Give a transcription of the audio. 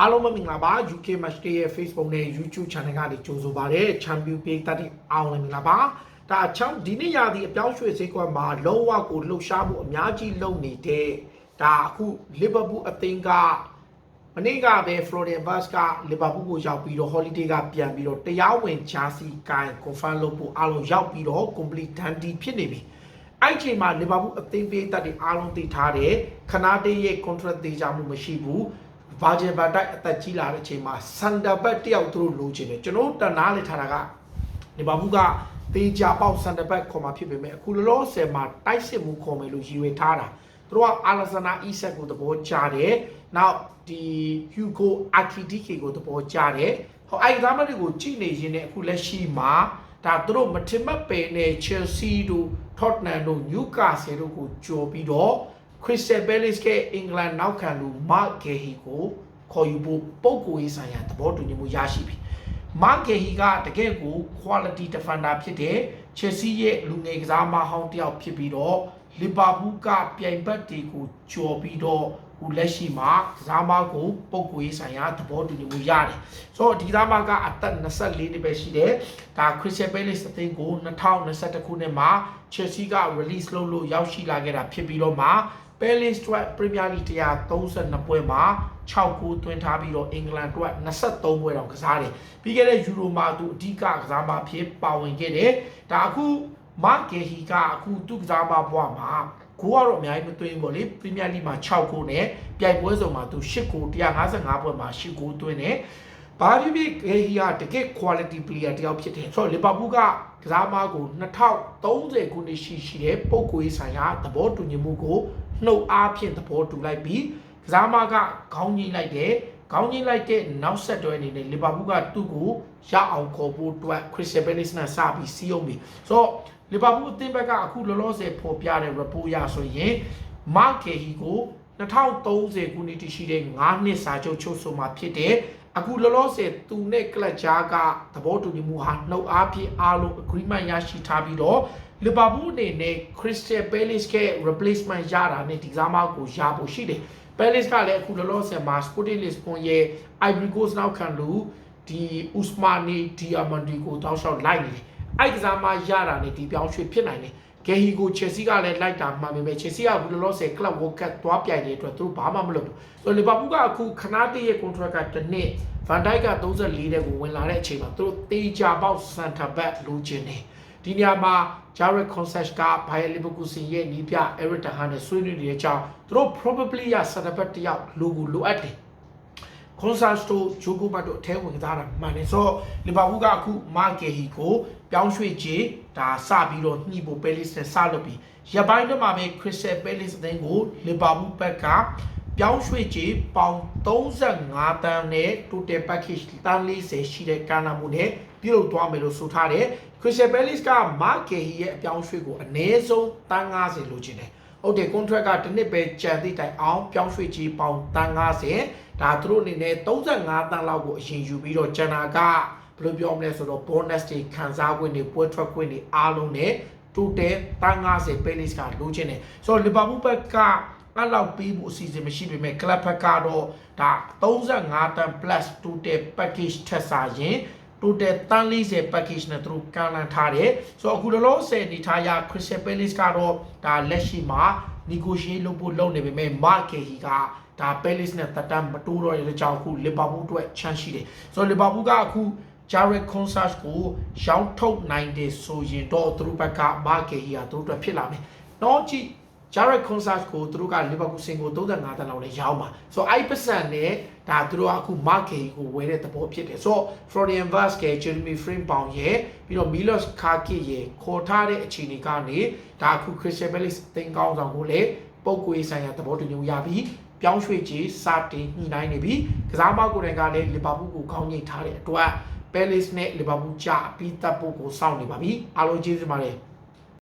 အားလုံးပဲမင်္ဂလာပါ UK Match Day ရဲ့ Facebook နဲ့ YouTube Channel ကနေကြိုဆိုပါရစေ Champion ပြည်သက်တွေအားလုံးမင်္ဂလာပါဒါအချောင်းဒီနေ့ရာသီအပြောင်းရွှေ့ဈေးကွက်မှာလုံးဝကိုလှုပ်ရှားမှုအများကြီးလုပ်နေတဲ့ဒါအခု Liverpool အသင်းကမနေ့ကပဲ Florian Bus က Liverpool ကိုရောက်ပြီးတော့ Holiday ကပြန်ပြီးတော့တရားဝင် Jersey ကိုင် confirm လုပ်ဖို့အားလုံးရောက်ပြီးတော့ complete done ဖြစ်နေပြီအဲ့ဒီအချိန်မှာ Liverpool အသင်းပေးသက်တွေအားလုံးသိထားတယ်ခနာတေးရဲ့ contract သေးကြမှုမရှိဘူး ဗာဂျင်ဘာတိုက်အသက်ကြီးလာတဲ့အချိန်မှာစန်တာဘက်တယောက်သူတို့လိုချင်တယ်ကျွန်တော်တို့တနာလေထားတာကဒီဘာဘူးကတေချာပေါက်စန်တာဘက်ခေါ်มาဖြစ်ပေမဲ့အခုလောလောဆယ်မှာတိုက်စစ်မှုခေါ်မယ်လို့ရည်ရွယ်ထားတာသူတို့ကအာလာဆနာအီဆက်ကိုသဘောကျတယ်နောက်ဒီဟူကိုအာကီဒီကေကိုသဘောကျတယ်ဟောအဲ့ဒီသားမတွေကိုကြည့်နေရင်းနဲ့အခုလက်ရှိမှာဒါသူတို့မထင်မှတ်ပယ်နဲ့ Chelsea တို့ Tottenham တို့ Newcastle တို့ကိုကြော်ပြီးတော့ Crystal Palace ကအင်္ဂလန်နောက်ခံလူ Mark Gahey ကိုခေါ်ယူဖို့ပုံကိုရေးဆိုင်ရာသဘောတူညီမှုရရှိပြီ။ Mark Gahey ကတကယ့်ကို quality defender ဖြစ်တဲ့ Chelsea ရဲ့လူငယ်ကစားမဟောင်းတစ်ယောက်ဖြစ်ပြီးတော့ Liverpool ကပြိုင်ဘက်တွေကိုကြော်ပြီးတော့ဟိုလက်ရှိမှာကစားမကိုပုံကိုရေးဆိုင်ရာသဘောတူညီမှုရတယ်။ဆိုတော့ဒီကစားမကအသက်24နှစ်ပဲရှိတယ်။ဒါ Crystal Palace အသင်းကို2021ခုနှစ်မှာ Chelsea က release လုပ်လို့ရောက်ရှိလာခဲ့တာဖြစ်ပြီးတော့မှ Palace အတွက် Premier League 132ပွဲမှာ6ဂိုးသွင်းထားပြီးတော့အင်္ဂလန်အတွက်23ပွဲတောင်ကစားတယ်ပြီးခဲ့တဲ့ယူရိုမှာသူအဓိကကစားမှာဖြစ်ပါဝင်ခဲ့တယ်ဒါအခုမာဂေဟီကအခုသူကစားမှာဘွားမှာဂိုးကတော့အများကြီးမသွင်းဘူးလေပရီးမီးယားလိမှာ6ဂိုးနဲ့ပြိုင်ပွဲစုံမှာသူ10ဂိုး155ပွဲမှာ10ဂိုးသွင်းတယ် ဘာဖြစ်ဖြစ်ဂေဟီကတကယ့် quality player တယောက်ဖြစ်တယ်ဆိုတော့လီဗာပူးကကစားမကို2030ခုနှစ်ရှိရှိတဲ့ပုံကိုရေးဆိုင်ရာသဘောတူညီမှုကိုနှုတ်အားဖြင့်သဘောတူလိုက်ပြီးကစားမကခေါင်းကြီးလိုက်တယ်ခေါင်းကြီးလိုက်တဲ့နောက်ဆက်တွဲအနေနဲ့လီဗာပူးကသူ့ကိုရအောင်ခေါ်ဖို့အတွက်ခရစ်စတယ်ဘယ်လစ်နဲ့စပြီးစီးအောင်ပြီဆိုတော့လီဗာပူးအသင်းဘက်ကအခုလောလောဆယ်ဖော်ပြတဲ့ report ရဆိုရင်မာကယ်ဟီကို2030ခုနှစ်တရှိတဲ့9နှစ်စာချုပ်ချုပ်ဆိုမှာဖြစ်တဲ့ အခုလောလောဆယ်သူနဲ့ကလပ်ဂျာကသဘောတူညီမှုဟာနှုတ်အားဖြင့်အားလုံး agreement ရရှိထားပြီးတော့လီဗာပူးအနေနဲ့ Crystal Palace က replacement ရတာနဲ့ဒီကစားမကိုရဖို့ရှိတယ်။ Palace ကလည်းအခုလောလောဆယ်မှာ Sporting Lisbon ရဲ့ Ivory Coast နောက်ခံလူဒီ Usmani Diamandi ကိုတောက်လျှောက်လိုက်နေတယ်။အဲ့ဒီကစားမရတာနဲ့ဒီပြောင်းရွှေ့ဖြစ်နိုင်တယ်။ ဂေဟီကို Chelsea ကလည်းလိုက်တာမှန်ပေမဲ့ Chelsea ကအခုလောလောဆယ် Club World Cup သွားပြိုင်တဲ့အတွက်သူတို့ဘာမှမလုပ်ဘူး။ဆိုတော့ Liverpool ကအခုခနာတေးရဲ့ contract ကတစ်နှစ် Van Dijk က34တဲ့ကိုဝင်လာတဲ့အချိန်မှာသူတို့တေချာပေါက် center back လိုချင်တယ်။ဒီနေရာမှာ Jared Concech က Bayer Leverkusen ရဲ့နီးပြ Eric Ten Hag နဲ့ဆွေးနွေးနေတဲ့အကြောင်းသူတို့ probably ရ center back တယောက်လိုကိုလိုအပ်တယ်။ Concert တို့ဂျိုကိုဘတ်တို့အထဲဝင်သားတာမှန်တယ်ဆိုတော့လီဗာပူးကအခုမာကယ်ဟီကိုပြောင်းရွှေ့ခြင်းဒါစပြီးတော့ညှိဖို့ပဲလစ်နဲ့စလုပ်ပြီးရပိုင်းတော့မှာပဲ Crystal Palace အသင်းကိုလီဗာပူးဘက်ကပြောင်းရွှေ့ခြင်းပေါင်35တန်းနဲ့ total package တန်း40ရှိတဲ့ကာနာမှုနဲ့ပြုလုပ်သွားမယ်လို့ဆိုထားတယ် Crystal Palace ကမာကယ်ဟီရဲ့အပြောင်းရွှေ့ကိုအနည်းဆုံးတန်း90လိုချင်တယ်ဟုတ်တယ် contract ကတစ်နှစ်ပဲကြံသည့်တိုင်အောင်ပြောင်းရွှေ့ခြင်းပေါင်တန်း90 ဒါသူတို့အနေနဲ့35တန်းလောက်ကိုအရင်ယူပြီးတော့ဂျန်နာကဘယ်လိုပြောမလဲဆိုတော့ bonus တွေခံစား권တွေပွဲထွက်권တွေအားလုံးနဲ့ total တန်း90 Palace ကလိုချင်တယ်ဆိုတော့ Liverpool ဘက်ကအဲ့လောက်ပြီးဖို့အစီအစဉ်မရှိပေမဲ့ club ဘက်ကတော့ဒါ35တန်း plus total package ထက်စားရင် total တန်း40 package နဲ့သူတို့ကန်လန်ထားတယ်ဆိုတော့အခုလောလောဆယ်နေထားရ Crystal Palace ကတော့ဒါလက်ရှိမှာ negotiate လုပ်ဖို့လုပ်နေပေမဲ့ Mark Gahey က ဒါ Palace နဲ့တက်တမ်းမတိုးတော့တဲ့အကြောင်းအခု Liverpool အတွက်ချန်ရှိတယ်ဆိုတော့ Liverpool ကအခု Jared Concert ကိုရောင်းထုတ်နိုင်တယ်ဆိုရင်တော့သူတို့ဘက်က Mark Gahey ကသူတို့အတွက်ဖြစ်လာမယ်။တော့ကြည့် Jared Concert ကိုသူတို့က Liverpool စင်ကို35တန်းလောက်နဲ့ရောင်းပါဆိုတော့အဲ့ပတ်စံနဲ့ဒါသူတို့ကအခု Mark Gay ကိုဝယ်တဲ့သဘောဖြစ်တယ်ဆိုတော့ Florian Vaz က Jeremy Frimpong ရဲ့ပြီးတော့ Milos Kaki ရဲ့ခေါ်ထားတဲ့အခြေအနေကနေဒါအခု Crystal Palace တင်ကောင်းဆောင်ကိုလည်းပုတ်ကွေးဆိုင်ရာသဘောတူညီမှုရပြီး ပြောင်းရွှေ့ကြီးစတင်ညှိနှိုင်းနေပြီကစားမကိုယ်တိုင်ကလည်း Liverpool ကိုခေါင်းညိတ်ထားတဲ့အတွက် Palace နဲ့ Liverpool ကြအပြီးတပ်ဖို့ကိုစောင့်နေပါပြီအားလုံးကျေးဇူးပါတယ်